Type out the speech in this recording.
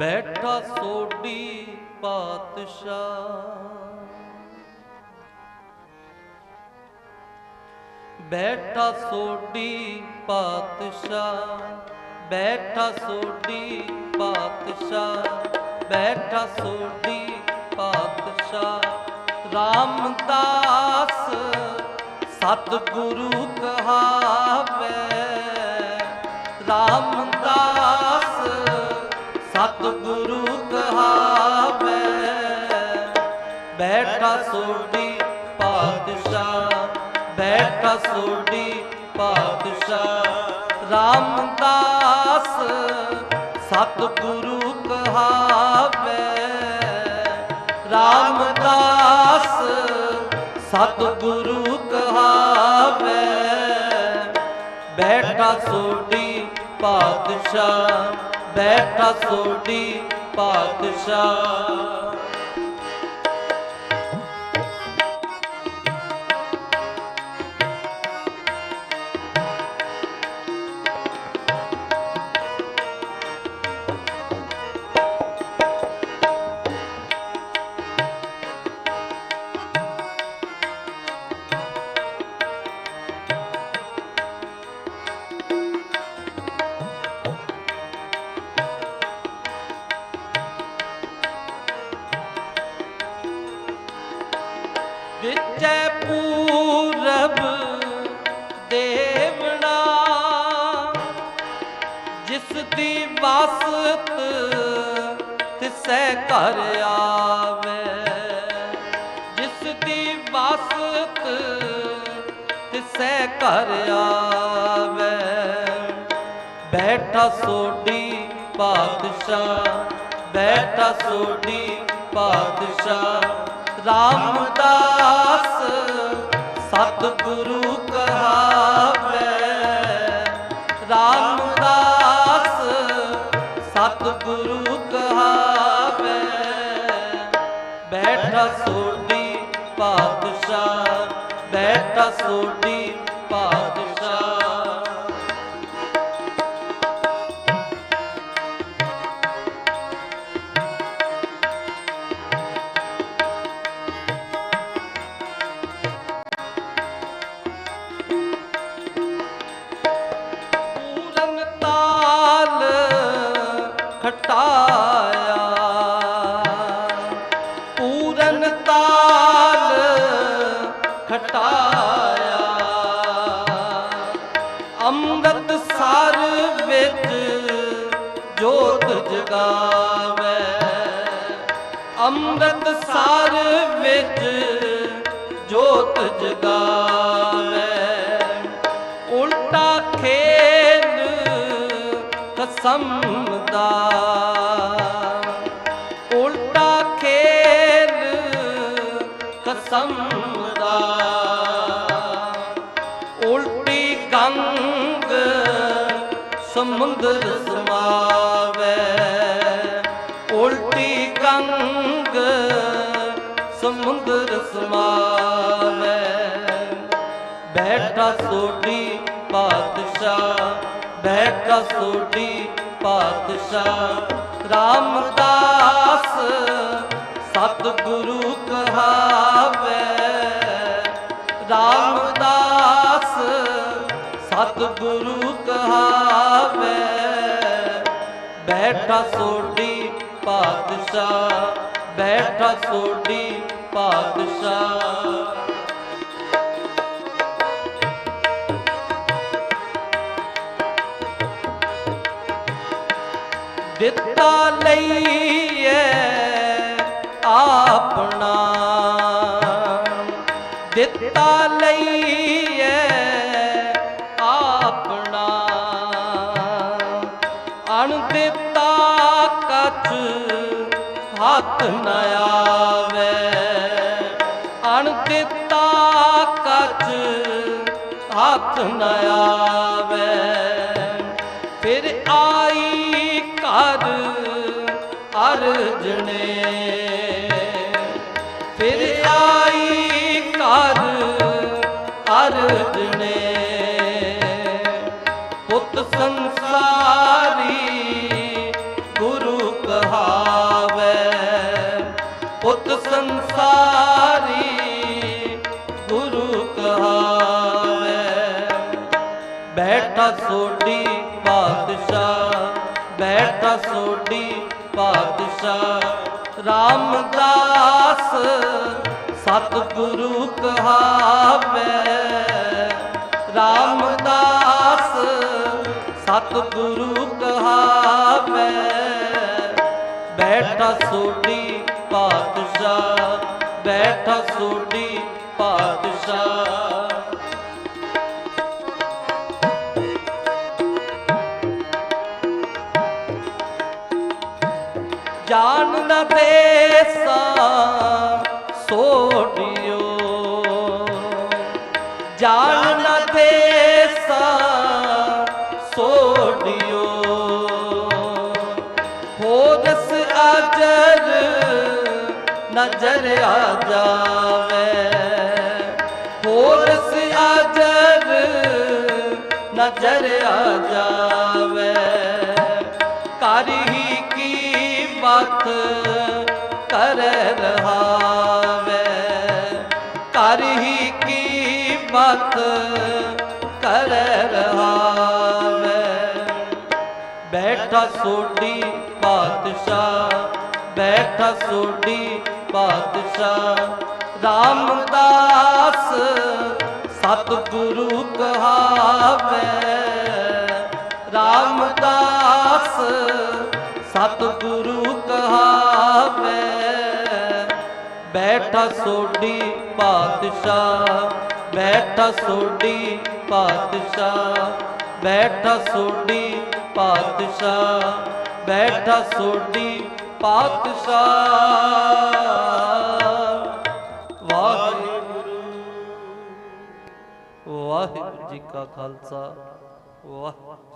ਬੈਠਾ ਸੋਢੀ ਪਾਤਸ਼ਾਹ। ਬੈਠਾ ਸੋਢੀ ਪਾਤਸ਼ਾਹ, ਬੈਠਾ ਸੋਢੀ ਪਾਤਸ਼ਾਹ, ਬੈਠਾ ਸੋਢੀ ਪਾਤਸ਼ਾਹ। ਰਾਮਦਾਸ ਸਤਿਗੁਰੂ ਕਹਾਵੇ ਰਾਮ ਸਤਿਗੁਰੂ ਕਹਾਵੇ ਬੈਠਾ ਸੋਢੀ ਪਾਤਸ਼ਾਹ, ਬੈਠਾ ਸੋਢੀ ਪਾਤਸ਼ਾਹ। ਰਾਮਦਾਸ ਸਤਿਗੁਰੂ ਕਹਾਵੇ। ਰਾਮਦਾਸ ਸਤਿਗੁਰੂ ਕਹਾਵੇ। ਬੈਠਾ ਸੋਢੀ ਪਾਤਸ਼ਾਹ ਬੈਠਾ ਸੋਢੀ ਪਾਤਸ਼ਾਹ। ਵਿਚੈ ਪੂਰਬ ਦੇਵਣਾ, ਜਿਸ ਦੀ ਵਸਤ ਤਿਸੈ ਘਰ ਆਵੇ। ਜਿਸ ਦੀ ਵਸਤ ਤਿਸੈ ਘਰ ਆਵੇ। ਬੈਠਾ ਸੋਢੀ ਪਾਤਸ਼ਾਹ, ਬੈਠਾ ਸੋਢੀ ਪਾਤਸ਼ਾਹ। ਰਾਮਦਾਸ ਸਤਿਗੁਰੂ ਕਹਾਵੇ। ਰਾਮਦਾਸ ਸਤਿਗੁਰੂ ਕਹਾਵੇ। ਬੈਠਾ ਸੋਢੀ ਪਾਤਸ਼ਾਹ ਬੈਠਾ ਸੋਢੀ ਪਾਤਸ਼ਾਹ। ਤਾਲ ਖਟਾਇਆ। ਅੰਮ੍ਰਿਤ ਸਰ ਵਿੱਚ ਜੋਤ ਜਗਾਵੇ। ਅੰਮ੍ਰਿਤ ਸਰ ਵਿੱਚ ਜੋਤ ਜਗਾਵੇ। ਉਲਟਾ ਖੇਲ ਕਸਮ ਦਾ ਕਸਮ ਉਲਟੀ ਗੰਗ ਸਮੁੰਦਰ ਸਮਾਵੇ। ਉਲਟੀ ਗੰਗ ਸਮੁੰਦਰ ਸਮਾਵੇ। ਬੈਠਾ ਸੋਢੀ ਪਾਤਸ਼ਾਹ, ਬੈਠਾ ਸੋਢੀ ਪਾਤਸ਼ਾਹ। ਰਾਮਦਾਸ ਸਤਿਗੁਰੂ ਗੁਰੂ ਕਹਾਵੇ ਬੈਠਾ ਸੋਢੀ ਪਾਤਸ਼ਾਹ ਬੈਠਾ ਸੋਢੀ ਪਾਤਸ਼ਾਹ। ਦਿੱਤਾ ਲਈਏ ਹੱਥ ਨ ਆਵੇ। ਅਣ ਦਿੱਤਾ ਕਛ ਹੱਥ ਨ ਆਵੇ। ਫਿਰ ਆਈ ਘਰ ਅਰਜਣੇ। ਫਿਰ ਆਈ ਘਰ ਅਰਜਣੇ। ਪੁੱਤ ਸੰਸਾਰੀ ਗੁਰੂ ਕਹਾਵੇ। ਬੈਠਾ ਸੋਢੀ ਪਾਤਸ਼ਾਹ ਬੈਠਾ ਸੋਢੀ ਪਾਤਸ਼ਾਹ। ਰਾਮਦਾਸ ਸਤਿਗੁਰੂ ਕਹਾਵੇ। ਰਾਮਦਾਸ ਸਤਿਗੁਰੂ ਕਹਾਵੇ। ਬੈਠਾ ਸੋਢੀ ਪਾਤਸ਼ਾਹ ਬੈਠਾ ਸੋਢੀ ਪਾਤਸ਼ਾਹ। ਜਾਣ ਨਾ ਦੇਸਾ ਸੋਢਿਓ ਨਜ਼ਰ ਆ ਜਾਵੇ। ਹੋਦਸ ਅਜਰ ਨਜ਼ਰ ਆ ਜਾਵੇ। ਕਰ ਹੀ ਕੀ ਬਾਤ ਕਰ ਰਹਾਵੇ। ਕਰ ਹੀ ਕੀ ਬਾਤ ਕਰ ਰਹਾਵੇ। ਬੈਠਾ ਸੋਢੀ ਪਾਤਸ਼ਾਹ, ਬੈਠਾ ਸੋਡੀ ਪਾਤਸ਼ਾਹ ਰਾਮਦਾਸ ਸਤਿਗੁਰੂ ਕਹਾਵੇ। ਰਾਮਦਾਸ ਸਤਿਗੁਰੂ ਕਹਾਵੇ। ਬੈਠਾ ਸੋਢੀ ਪਾਤਸ਼ਾਹ, ਬੈਠਾ ਸੋਢੀ ਪਾਤਸ਼ਾਹ, ਬੈਠਾ ਸੋਢੀ ਪਾਤਸ਼ਾਹ, ਬੈਠਾ ਸੋਢੀ ਪਾਤਸ਼ਾਹ। ਵਾਹਿਗੁਰੂ। ਵਾਹਿਗੁਰੂ ਜੀ ਕਾ ਖਾਲਸਾ। ਵਾਹਿਗੁਰੂ।